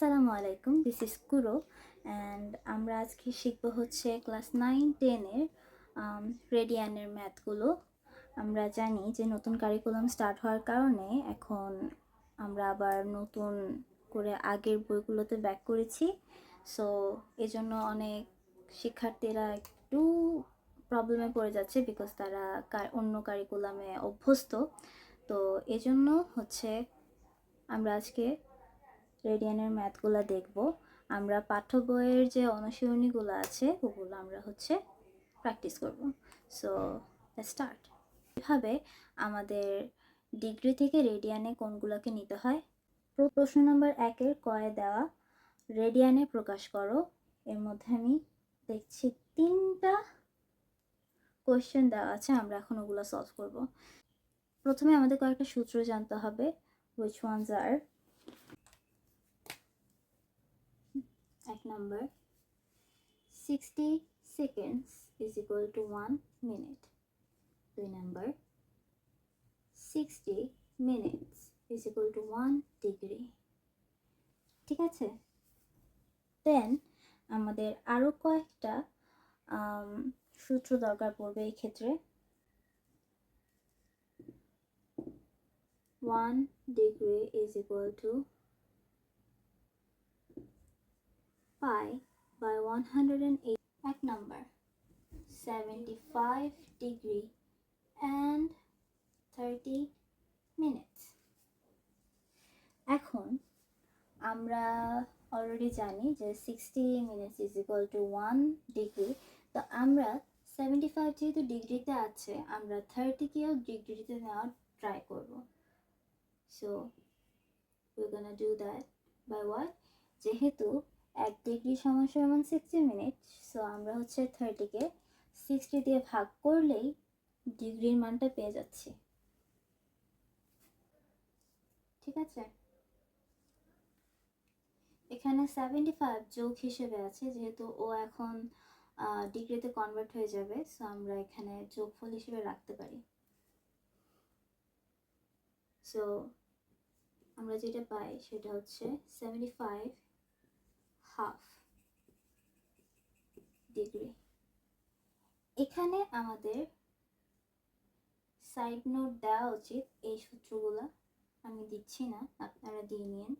আসসালামু আলাইকুম this is Kuro and আমরা আজকে শিখব হচ্ছে ক্লাস নাইন টেনের রেডিয়ানের ম্যাথগুলো আমরা জানি যে নতুন কারিকুলাম স্টার্ট হওয়ার কারণে এখন আমরা আবার নতুন করে আগের বইগুলোতে ব্যাক করেছি। সো এজন্য অনেক শিক্ষার্থীরা একটু প্রবলেমে পড়ে যাচ্ছে বিকজ তারা অন্য কারিকুলামে অভ্যস্ত। তো এজন্য হচ্ছে আমরা আজকে রেডিয়ানের ম্যাথগুলো দেখব। আমরা পাঠ্য বইয়ের যে অনুশীলনীগুলো আছে, ওগুলো আমরা হচ্ছে প্র্যাকটিস করব। সো স্টার্ট এভাবে আমাদের ডিগ্রি থেকে রেডিয়ানে কোনগুলোকে নিতে হয়? প্র- প্রশ্ন নম্বর একের কয়ে দেওয়া, রেডিয়ানে প্রকাশ করো। এর মধ্যে আমি দেখছি তিনটা কোয়েশ্চেন দেওয়া আছে, আমরা এখন ওগুলো সলভ করব। প্রথমে আমাদের কয়েকটা সূত্র জানতে হবে উইচ ওয়ানস আর এক নম্বর sixty seconds is equal to one minute দুই নম্বর sixty minutes is equal to one degree ঠিক আছে? দেন আমাদের আরও কয়েকটা সূত্র দরকার পড়বে এই ক্ষেত্রে। One degree is equal to pi by 108 এক number 75 degree and 30 minutes. এখন আমরা অলরেডি জানি যে 60 minutes is equal to one degree তো আমরা 75 যেহেতু ডিগ্রিতে আছে, আমরা থার্টিকেও ডিগ্রিতে নেওয়ার ট্রাই করব। So we gonna do that by what যেহেতু এক ডিগ্রি সমান সমান সিক্সটি মিনিট সো আমরা হচ্ছে থার্টিকে সিক্সটি দিয়ে ভাগ করলেই ডিগ্রির মানটা পেয়ে যাচ্ছি। ঠিক আছে? এখানে সেভেন্টি ফাইভ যোগ হিসেবে আছে, যেহেতু ও এখন ডিগ্রিতে কনভার্ট হয়ে যাবে সো আমরা এখানে যোগফল হিসেবে রাখতে পারি। সো আমরা যেটা পাই সেটা হচ্ছে সেভেন্টি ফাইভ হাফ ডিগ্রি এখানে আমাদের সাইড নোট দেওয়া উচিত, এই সূত্রগুলো। আমি দিচ্ছি না, আপনারা দিয়ে নিন।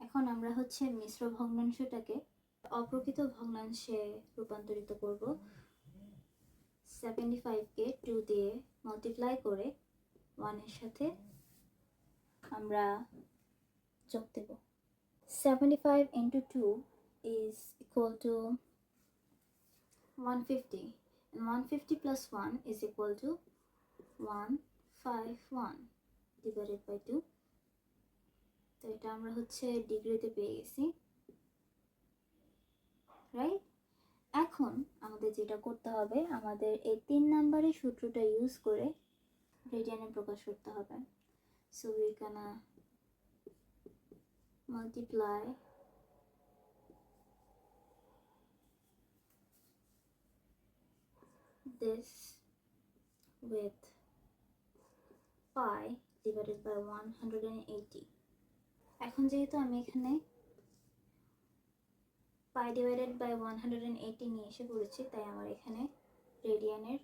এখন আমরা হচ্ছে মিশ্র ভগ্নাংশটাকে অপ্রকৃত ভগ্নাংশে রূপান্তরিত করব। সেভেন্টি ফাইভকে টু দিয়ে মাল্টিপ্লাই করে ওয়ানের সাথে আমরা যোগ দেবো। 75 into 2 is equal to 150 and 150 plus 1 is equal to 151 divided by 2 তো এটা আমরা হচ্ছে ডিগ্রিতে পেয়ে গেছি। রাইট এখন আমাদের যেটা করতে হবে, আমাদের এই তিন নাম্বারের সূত্রটা ইউজ করে রেডিয়ানে প্রকাশ করতে হবে। So we gonna multiply. This with pi divided by 180 এখন যেহেতু আমি এখানে pi divided by one hundred and eighty নিয়ে এসে পড়েছি, তাই আমার এখানে রেডিয়ানের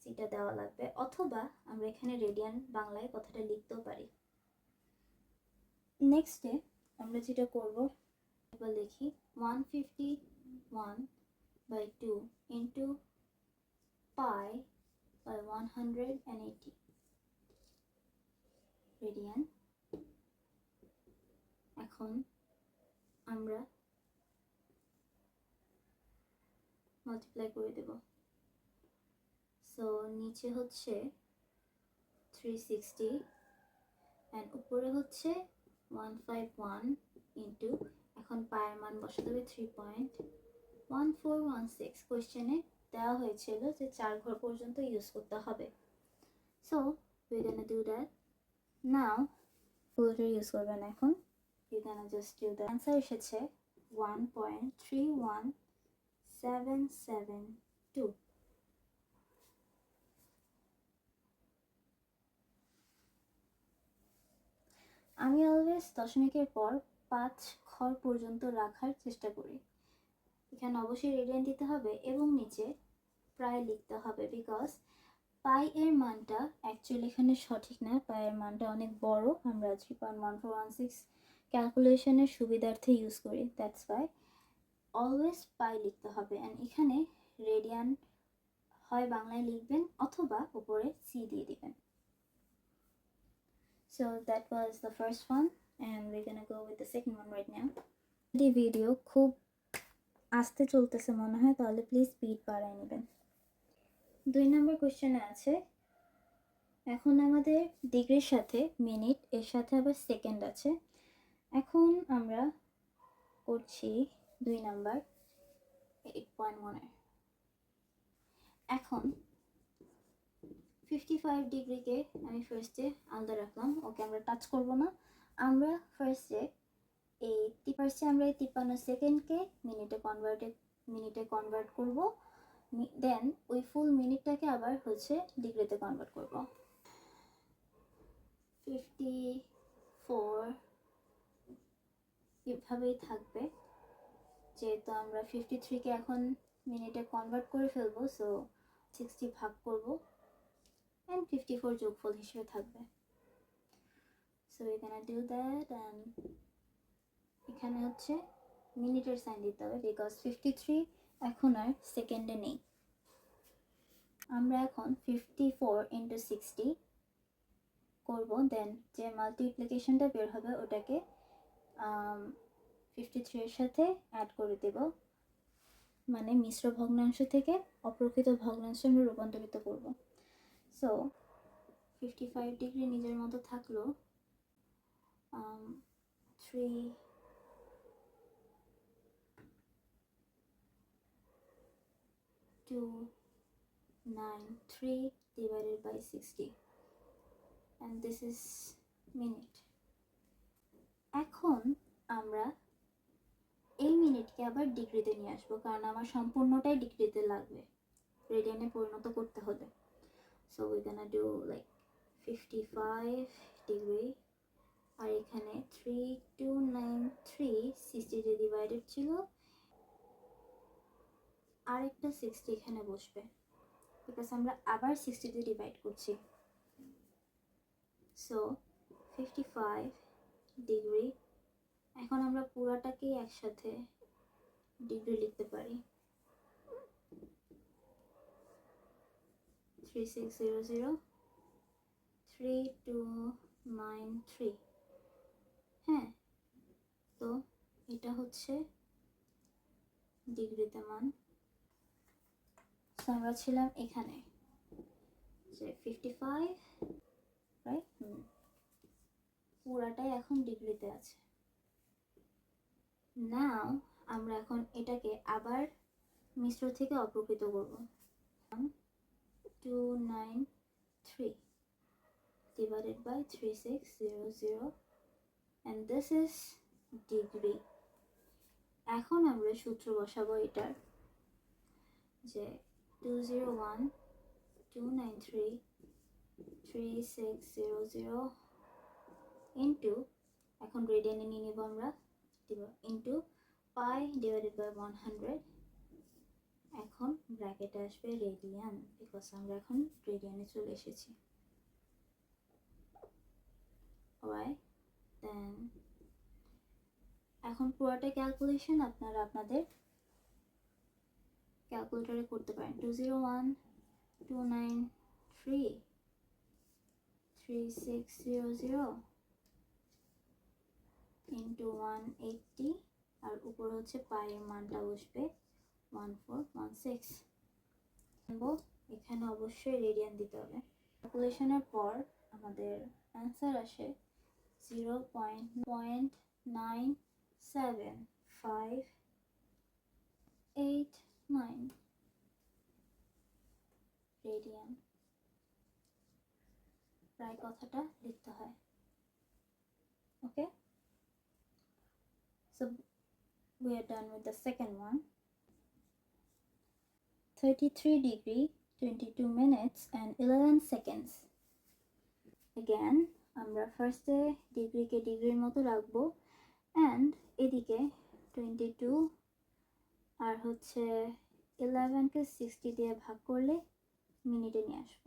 সিটা দেওয়া লাগবে, অথবা আমরা এখানে রেডিয়ান বাংলায় কথাটা লিখতেও পারি। নেক্সটে আমরা যেটা করব এবার লিখি one fifty one by two into pi by one hundred and eighty radian এখন আমরা মাল্টিপ্লাই করে দেব। সো নিচে হচ্ছে থ্রি সিক্সটি অ্যান্ড উপরে হচ্ছে ওয়ান ফাইভ ওয়ান ইন্টু এখন পায়ের মান বসাতে হবে three point one four one six কোয়েশ্চেনে দেওয়া হয়েছিল যে চার ঘর পর্যন্ত ইউজ করতে হবে। So we gonna do that now পুরোটা ইউজ করবেন এখন। You gonna just do the answer এসেছে one point three one seven seven two আমি অলওয়েজ দশমিকের পর পাঁচ ঘর পর্যন্ত রাখার চেষ্টা করি। এখানে অবশ্যই রেডিয়ান দিতে হবে এবং নিচে প্রায় লিখতে হবে বিকজ পাই এর মানটা অ্যাকচুয়ালি এখানে সঠিক না। পাই এর মানটা অনেক বড়। আমরা three point one four one six ক্যালকুলেশনের সুবিধার্থে ইউজ করি। দ্যাটস ওয়াই অলওয়েজ পাই লিখতে হবে। অ্যান্ড এখানে রেডিয়ান হয় বাংলায় লিখবেন অথবা উপরে সি দিয়ে দিবেন। So that was the first one, and we're gonna go with the second one right now. যদি ভিডিও খুব আস্তে চলতেছে মনে হয়, তাহলে প্লিজ স্পিড বাড়ায় নেবেন। দুই নম্বর কোশ্চেনে আছে, এখন আমাদের ডিগ্রির সাথে মিনিট এর সাথে আবার সেকেন্ড আছে। এখন আমরা করছি দুই নাম্বার এইট পয়েন্ট ওয়ানের এখন ফিফটি ফাইভ ডিগ্রিকে আমি ফার্স্টে আলাদা রাখলাম। ওকে আমরা টাচ করব না। আমরা ফার্স্টে এই ফার্স্টে আমরা এই তিপ্পান্ন সেকেন্ডকে মিনিটে কনভার্টে মিনিটে কনভার্ট করব। দেন ওই ফুল মিনিটটাকে আবার হচ্ছে ডিগ্রিতে কনভার্ট করব। ফিফটি ফোর এভাবেই থাকবে। যেহেতু আমরা ফিফটি থ্রিকে এখন মিনিটে কনভার্ট করে ফেলব সো সিক্সটি ভাগ করব। অ্যান্ড ফিফটি ফোর যোগফল হিসেবে থাকবে। সো এখানে ডু দ্যাট অ্যান্ড এখানে হচ্ছে মিনিটের সাইন দিতে হবে বিকজ ফিফটি থ্রি এখন আর সেকেন্ডে নেই। আমরা এখন ফিফটি ফোর ইন্টু সিক্সটি করব দেন যে মাল্টিপ্লিকেশনটা বের হবে ওটাকে ফিফটি থ্রি এর সাথে অ্যাড করে দেব। মানে মিশ্র ভগ্নাংশ থেকে অপ্রকৃত ভগ্নাংশে আমরা রূপান্তরিত করব। সো ফিফটি ফাইভ ডিগ্রি নিজের মতো থাকল। Three two nine three divided by 60 and this is minute এখন আমরা এই মিনিটকে আবার ডিগ্রিতে নিয়ে আসব, কারণ আমার সম্পূর্ণটাই ডিগ্রিতে লাগবে। রেডিয়ানে পরিণত করতে হলে। We gonna do like fifty five degree আর এখানে three two nine three sixty divided ছিল। আরেকটা সিক্সটি এখানে বসবে। বিকজ আমরা আবার সিক্সটিতে ডিভাইড করছি। সো ফিফটি ফাইভ ডিগ্রি এখন আমরা পুরাটাকেই একসাথে ডিগ্রি লিখতে পারি। Three six zero zero three two nine three হ্যাঁ তো এটা হচ্ছে ডিগ্রিতে মান। আমরা ছিলাম এখানে। ফিফটি ফাইভ রাইট পুরাটাই এখন ডিগ্রিতে আছে। নাও আমরা এখন এটাকে আবার মিশ্র থেকে অপ্রকৃত করব। Two nine three divided by 3600 and this is degree. এখন আমরা সূত্র বসাবো এটার, যে two zero one two nine three three six zero zero into এখন রেডিয়ানে নিয়ে নেব আমরা into pi divided by one hundred এখন ব্র্যাকেটে আসবে রেডিয়ান বিকজ আমরা এখন রেডিয়ানে চলে এসেছি। Alright দেন এখন পুরোটা ক্যালকুলেশন আপনারা আপনাদের ক্যালকুলেটরে করতে পারেন। Two zero one two nine three three six zero zero into one eighty আর উপর হচ্ছে পায়ের মানটা বসবে ওয়ান ফোর ওয়ান সিক্স এখানে অবশ্যই রেডিয়ান দিতে হবে। ক্যালকুলেশনের পর আমাদের অ্যান্সার আসে zero point point nine seven five eight nine radian প্রায় কথাটা লিখতে হয়। ওকে so, we are done with the second one 33 degree 22 minutes and 11 seconds. Again, আমরা ফার্স্টে ডিগ্রিকে ডিগ্রির মতো রাখব অ্যান্ড এদিকে টোয়েন্টি টু আর হচ্ছে ইলেভেনকে সিক্সটি দিয়ে ভাগ করলে মিনিটে নিয়ে আসব।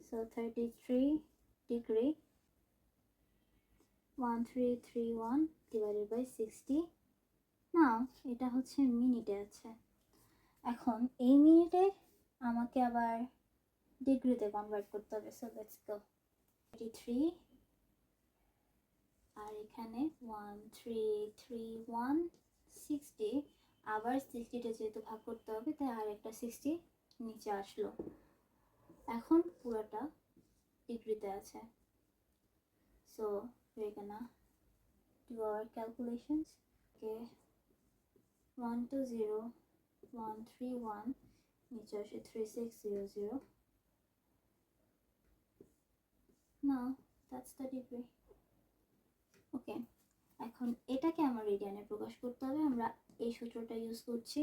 So thirty three degree one three three one divided by sixty now এটা হচ্ছে মিনিটে আছে। এখন এই মিনিটে আমাকে আবার ডিগ্রিতে কনভার্ট করতে হবে so let's go three three আর এখানে one three three one sixty আবার সিক্সটিটা যেহেতু ভাগ করতে হবে, তাই আর একটা সিক্সটি নিচে আসলো। এখন পুরোটা ডিগ্রিতে আছে। So we're to do our K one two zero one three one নিচে আসে থ্রি সিক্স জিরো জিরো না দ্যাটস দ্য ডিগ্রি ওকে এখন এটাকে আমার রেডিয়ানে প্রকাশ করতে হবে, আমরা এই সূত্রটা ইউজ করছি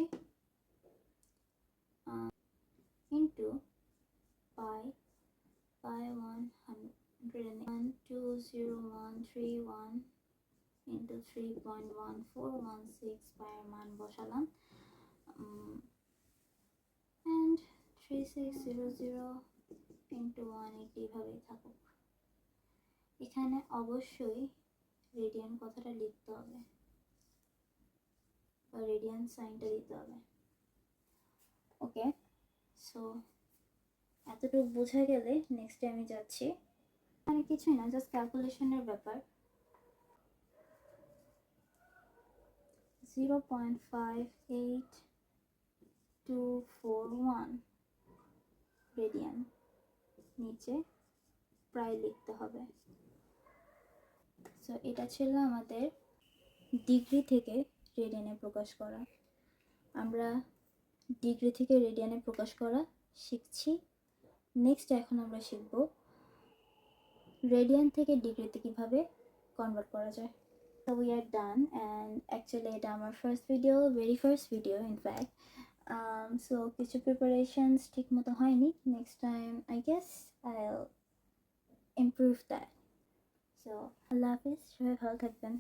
into pi pi one hundred one two zero one three one into three point one four one six পায়ের মান বসালাম। And three six zero zero into one eighty এভাবেই থাকুক। এখানে অবশ্যই রেডিয়ান কথাটা লিখতে হবে। বা রেডিয়ান সাইনটা দিতে হবে। ওকে সো এতটুকু বোঝা গেলে নেক্সটে আমি যাচ্ছি। মানে কিছুই না জাস্ট ক্যালকুলেশনের ব্যাপার। Zero point five eight two four one radian নিচে প্রায় লিখতে হবে। সো এটা ছিল আমাদের ডিগ্রি থেকে রেডিয়ানে প্রকাশ করা। আমরা ডিগ্রি থেকে রেডিয়ানে প্রকাশ করা শিখছি। নেক্সট এখন আমরা শিখব রেডিয়ান থেকে ডিগ্রিতে কীভাবে কনভার্ট করা যায়। তো we are done and actually এটা আমার first video very first video in fact so কিছু প্রিপারেশনস ঠিক মতো হয়নি next time I guess I improve that so Allah হাফিজ সবাই ভালো থাকবেন